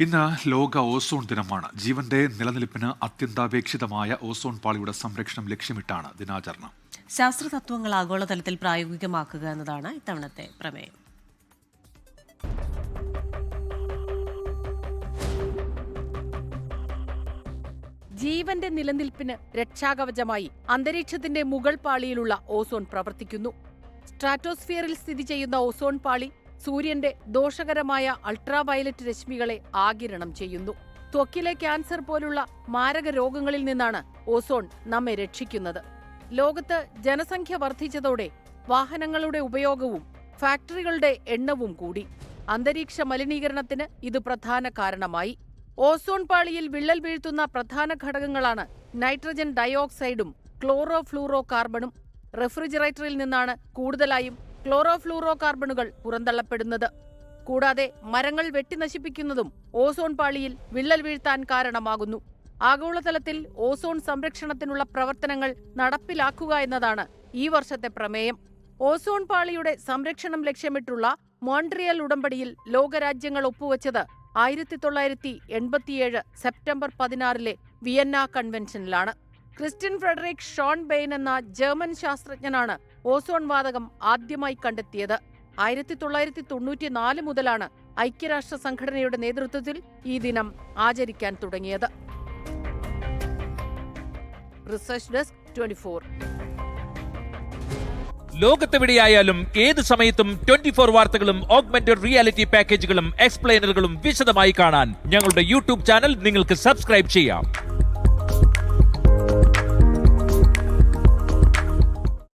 ഇന്ന് ലോക ഓസോൺ ദിനമാണ്. ജീവന്റെ നിലനിൽപ്പിന് അത്യന്താപേക്ഷിതമായ ഓസോൺ പാളിയുടെ സംരക്ഷണം ലക്ഷ്യമിട്ടാണ് ദിനാചരണം. ശാസ്ത്രതത്വങ്ങൾ ആഗോളതലത്തിൽ പ്രായോഗികമാക്കുക എന്നതാണ് ഇത്തവണത്തെ പ്രമേയം. ജീവന്റെ നിലനിൽപ്പിന് രക്ഷാകവചമായി അന്തരീക്ഷത്തിന്റെ മുകൾ പാളിയിലുള്ള ഓസോൺ പ്രവർത്തിക്കുന്നു. സ്ട്രാറ്റോസ്ഫിയറിൽ സ്ഥിതി ചെയ്യുന്ന ഓസോൺ പാളി സൂര്യന്റെ ദോഷകരമായ അൾട്രാവയലറ്റ് രശ്മികളെ ആകിരണം ചെയ്യുന്നു. ത്വക്കിലെ ക്യാൻസർ പോലുള്ള മാരക രോഗങ്ങളിൽ നിന്നാണ് ഓസോൺ നമ്മെ രക്ഷിക്കുന്നത്. ലോകത്ത് ജനസംഖ്യ വർദ്ധിച്ചതോടെ വാഹനങ്ങളുടെ ഉപയോഗവും ഫാക്ടറികളുടെ എണ്ണവും കൂടി. അന്തരീക്ഷ മലിനീകരണത്തിന് ഇത് പ്രധാന കാരണമായി. ഓസോൺ പാളിയിൽ വിള്ളൽ വീഴ്ത്തുന്ന പ്രധാന ഘടകങ്ങളാണ് നൈട്രജൻ ഡയോക്സൈഡും ക്ലോറോ ഫ്ലൂറോ കാർബണും റെഫ്രിജറേറ്ററിൽ നിന്നാണ് കൂടുതലായും ക്ലോറോ ഫ്ലൂറോ കാർബണുകൾ പുറന്തള്ളപ്പെടുന്നത്. കൂടാതെ മരങ്ങൾ വെട്ടിനശിപ്പിക്കുന്നതും ഓസോൺ പാളിയിൽ വിള്ളൽ വീഴ്ത്താൻ കാരണമാകുന്നു. ആഗോളതലത്തിൽ ഓസോൺ സംരക്ഷണത്തിനുള്ള പ്രവർത്തനങ്ങൾ നടപ്പിലാക്കുക എന്നതാണ് ഈ വർഷത്തെ പ്രമേയം. ഓസോൺ പാളിയുടെ സംരക്ഷണം ലക്ഷ്യമിട്ടുള്ള മോൺട്രിയൽ ഉടമ്പടിയിൽ ലോകരാജ്യങ്ങൾ ഒപ്പുവച്ചത് ആയിരത്തി തൊള്ളായിരത്തി എൺപത്തിയേഴ് സെപ്റ്റംബർ പതിനാറിലെ വിയന്ന കൺവെൻഷനിലാണ്. ക്രിസ്ത്യൻ ഫ്രെഡറിക് ഷോൺ ബെയ്ൻ എന്ന ജർമ്മൻ ശാസ്ത്രജ്ഞനാണ് ഓസോൺ വാതകം ആദ്യമായി കണ്ടെത്തിയത്. ആയിരത്തി തൊള്ളായിരത്തി തൊണ്ണൂറ്റിനാല് മുതലാണ് ഐക്യരാഷ്ട്ര സംഘടനയുടെ നേതൃത്വത്തിൽ ഈ ദിനം ആചരിക്കാൻ തുടങ്ങിയത്. Research desk twenty four. ലോകത്തെവിടെയായാലും ഏത് സമയത്തും ട്വന്റി ഫോർ വാർത്തകളും ഓഗ്മെന്റഡ് റിയാലിറ്റി പാക്കേജുകളും എക്സ്പ്ലെയിനറുകളും വിശദമായി കാണാൻ ഞങ്ങളുടെ യൂട്യൂബ് ചാനൽ നിങ്ങൾക്ക് സബ്സ്ക്രൈബ് ചെയ്യാം.